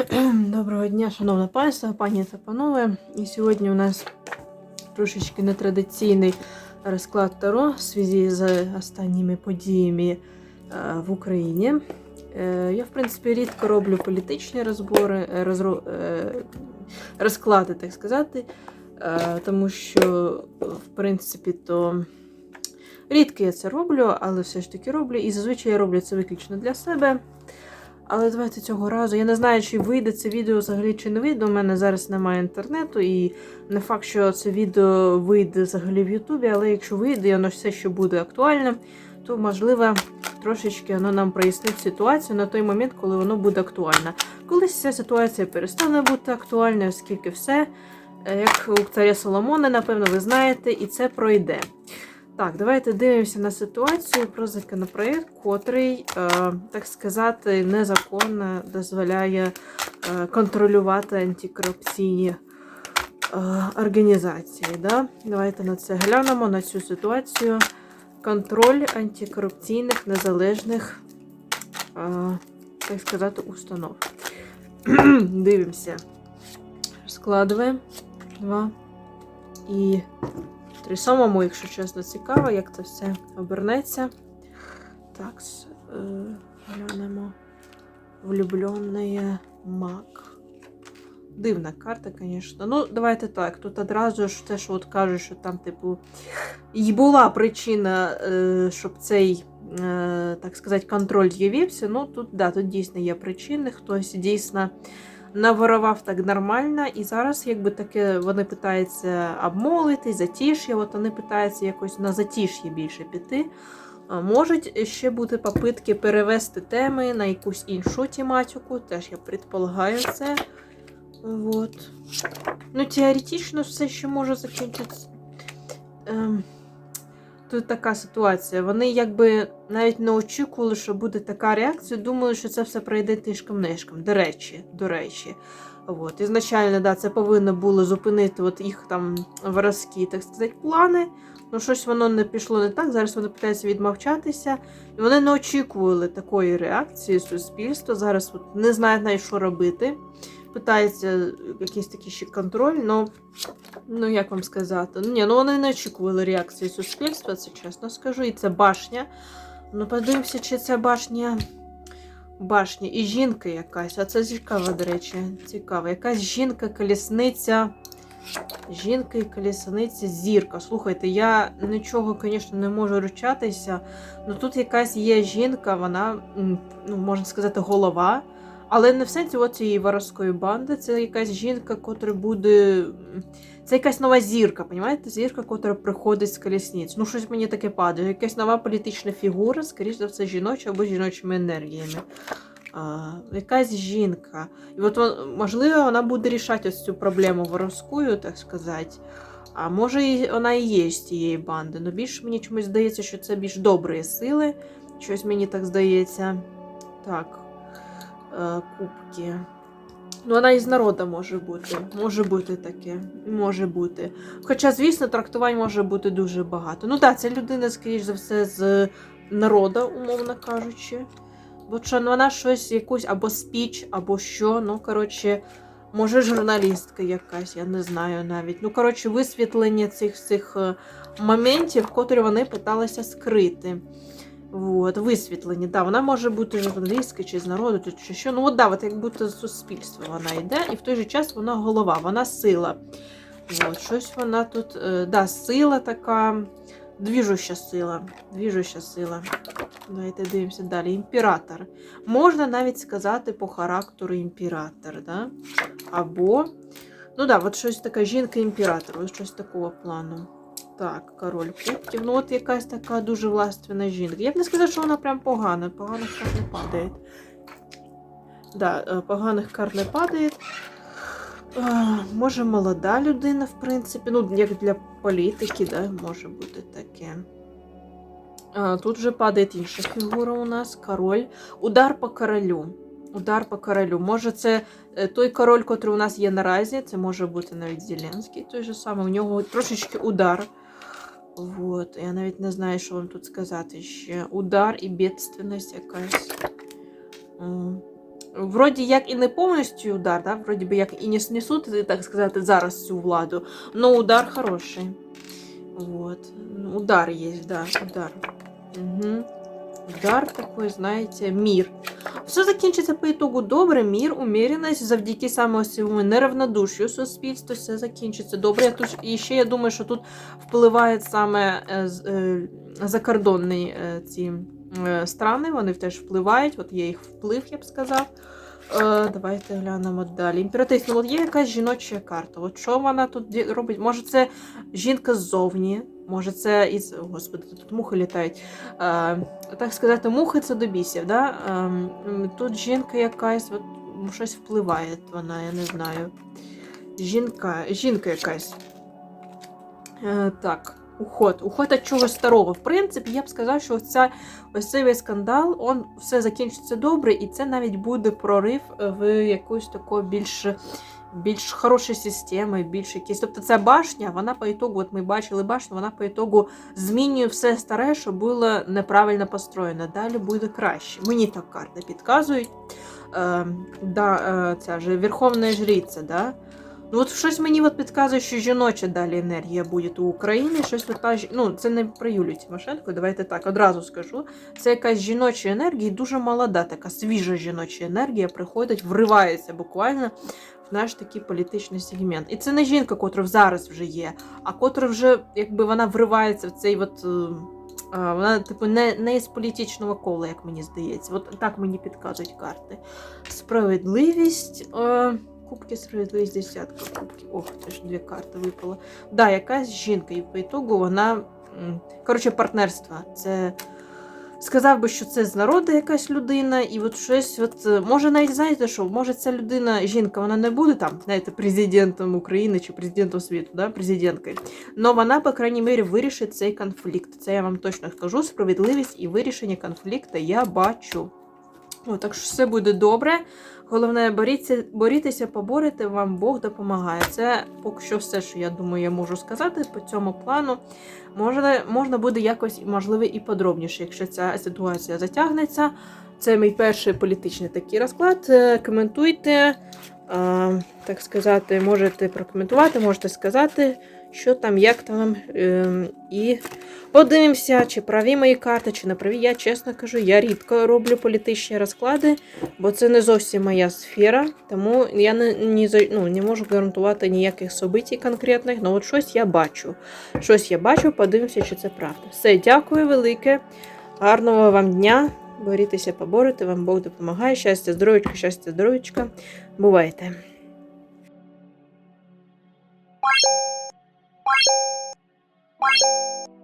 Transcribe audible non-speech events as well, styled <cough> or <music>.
<clears throat> Доброго дня, шановне панство, пані та панове. І сьогодні у нас трошечки нетрадиційний розклад Таро в зв'язку з останніми подіями е, в Україні. Е, Я, в принципі, рідко роблю політичні розбори, е, розро- розклади, так сказати, тому що, в принципі, то рідко я це роблю, але все ж таки роблю. І зазвичай я роблю це виключно для себе. Але давайте цього разу. Я не знаю, чи вийде це відео взагалі чи не вийде. У мене зараз немає інтернету, і не факт, що це відео вийде взагалі в Ютубі, але якщо вийде, і воно все ще буде актуальним, то можливо трошечки воно нам прояснить ситуацію на той момент, коли воно буде актуально. Колись ця ситуація перестане бути актуальною, оскільки все, е, як у царя Соломона, напевно, ви знаєте, і це пройде. Так, давайте дивимося на ситуацію про законопроект, котрий, е, так сказати, незаконно дозволяє е, контролювати антикорупційні е, організації. Да? Давайте на це глянемо, на цю ситуацію. Контроль антикорупційних незалежних, так сказати, установ. <clears throat> Дивимося. Складуємо. Два. І Три самому, якщо чесно, цікаво, як це все обернеться. Так, е, глянемо. Влюбленная маг. Дивна карта, звісно. Ну, давайте так. Тут одразу ж те, що от кажуть, що там, типу, і була причина, е, щоб цей, е, так сказати, контроль з'явився. Ну, тут, да, тут дійсно є причини. Хтось дійсно наворував так нормально, і зараз, якби таке, вони питаються обмовити, затіш'я, от вони питаються якось на затіш'я більше піти. Можуть ще бути попитки перевести теми на якусь іншу тематику, теж я предполагаю це. Вот. Ну, теоретично все ще може закінчитися. Ем, тут така ситуація. Вони якби навіть не очікували, що буде така реакція. Думали, що це все пройде тишком-нишком. До речі, до речі. От. Ізначально, да, це повинно було зупинити от їх там воровські, так сказати, плани. Ну, щось воно не пішло не так. Зараз вони питаються відмовчатися. І вони не очікували такої реакції суспільства. Зараз от не знають навіть, що робити. Питається якийсь такий ще контроль, ну, ну як вам сказати? Ну, ні, ну вони не очікували реакції суспільства, це чесно скажу. І це башня. Ну, подивимося, чи це башня. Башня і жінка якась. А це цікаво, до речі, цікаво. Якась жінка-колісниця. Жінка і колісниця зірка. Слухайте, я нічого, звісно, не можу ручатися. Ну тут якась є жінка, вона, ну, можна сказати, голова. Але не в сенсі от цієї воровської банди. Це якась жінка, котра буде. Це якась нова зірка, понімаєте? Зірка, котра приходить з колісниць. Ну, щось мені таке падає. Якась нова політична фігура, скоріш за все, жіноча або жіночими енергіями. А, якась жінка. І от можливо, вона буде рішати ось цю проблему воровську, так сказати. А може, вона і є з тієї банди. Ну більш мені чомусь здається, що це більш добрі сили. Щось мені так здається. Так. Е, кубки. Ну, вона із народу може бути. Може бути таке. Може бути. Хоча, звісно, трактувань може бути дуже багато. Ну так, це людина, скоріш за все, з народу, умовно кажучи. Бо що ну, вона щось, якусь або спіч, або що. Ну, коротше, може, журналістка якась, я не знаю навіть. Ну, коротше, висвітлення цих цих е, моментів, котрі вони питалися скрити. Вот, висвітлені. Да, вона може бути журналістка чи з народу, чи, що. Ну, от да, от як будто з суспільства вона йде, і в той же час вона голова, вона сила. От, щось вона тут. Е, да, сила така. Двіжуща сила. Двіжуща сила. Давайте дивимося далі. Імператор. Можна навіть сказати по характеру імператор, да? Або. Ну да, от щось така жінка-імператор, ось щось такого плану. Так, король кубків. Ну, от якась така дуже влаственна жінка. Я б не сказала, що вона прям погана. Поганих карт не падає. Да, е, поганих карт не падає. Може, молода людина, в принципі. Ну, як для політики, да, може бути таке. А, тут вже падає інша фігура у нас король. Удар по королю. Удар по королю. Може, це е, той король, котрий у нас є наразі. Це може бути навіть Зеленський той же самий. У нього трошечки удар. Вот. Я навіть не знаю, що вам тут сказати ще. Удар і бідственність якась. Вроді як і не повністю удар, да? вроді би як і не снесуть, так сказати, зараз цю владу, но удар хороший. Вот. Удар есть, да, удар. Угу. Удар такой, знаєте, мір. Все закінчиться по ітогу добре, мір, уміреність, завдяки саме цьому неравнодушю суспільству, все закінчиться добре. Я тут, і ще я думаю, що тут впливає саме е, е, закордонні ці е, страни, вони теж впливають, от є їх вплив, я б сказав. Е, давайте глянемо далі. Імператриця, ну от є якась жіноча карта. От що вона тут робить? Може, це жінка ззовні, може, це із. Господи, тут мухи літають. Е, так сказати, мухи це до бісів. Да? Е, тут жінка якась, от, щось впливає вона, я не знаю. Жінка, жінка якась. Е, так, уход. Уход від чогось старого. В принципі, я б сказав, що ця, ось цей весь скандал, он все закінчиться добре, і це навіть буде прорив в якусь таку більш. Більш хороші системи, більш якісь. Тобто ця башня, вона по ітогу, от ми бачили башню, вона по ітогу змінює все старе, що було неправильно построєно. Далі буде краще. Мені так карти підказують. Е, да, е, ця же Верховна Жриця, да? Ну, от щось мені от підказує, що жіноча далі енергія буде у України. Щось та, ну, це не про Юлію Тимошенко, давайте так, одразу скажу. Це якась жіноча енергія, і дуже молода, така свіжа жіноча енергія приходить, вривається буквально в наш такий політичний сегмент. І це не жінка, котра зараз вже є, а котра вже, якби вона вривається в цей от. е, Вона, типу, не, не із політичного кола, як мені здається. От так мені підказують карти. Справедливість. Е, кубки, справедливість, десятка кубків. Ох, це ж дві карти випало. Да, якась жінка, і по ітогу вона. Коротше, партнерство. Це. Сказав би, що це з народу якась людина, і от щось, от, може навіть знаєте що, може ця людина, жінка, вона не буде там, знаєте, президентом України чи президентом світу, да, президенткою. Но вона, по крайній мірі, вирішить цей конфлікт. Це я вам точно скажу. Справедливість і вирішення конфлікту я бачу. О, так що все буде добре. Головне, боріться, борітеся, поборете, вам Бог допомагає. Це поки що все, що я думаю, я можу сказати по цьому плану. Можна, можна буде якось, можливо, і подробніше, якщо ця ситуація затягнеться. Це мій перший політичний такий розклад. Е, Коментуйте, е, так сказати, можете прокоментувати, можете сказати, що там, як там. Ем, І подивимося, чи праві мої карти, чи не праві. Я чесно кажу, я рідко роблю політичні розклади, бо це не зовсім моя сфера, тому я не, не, ну, не можу гарантувати ніяких событий конкретних, але от щось я бачу. Щось я бачу, подивимося, чи це правда. Все, дякую велике. Гарного вам дня. Борітеся, поборете, вам Бог допомагає. Щастя, здоров'ячка, щастя, здоров'ячка. Бувайте. you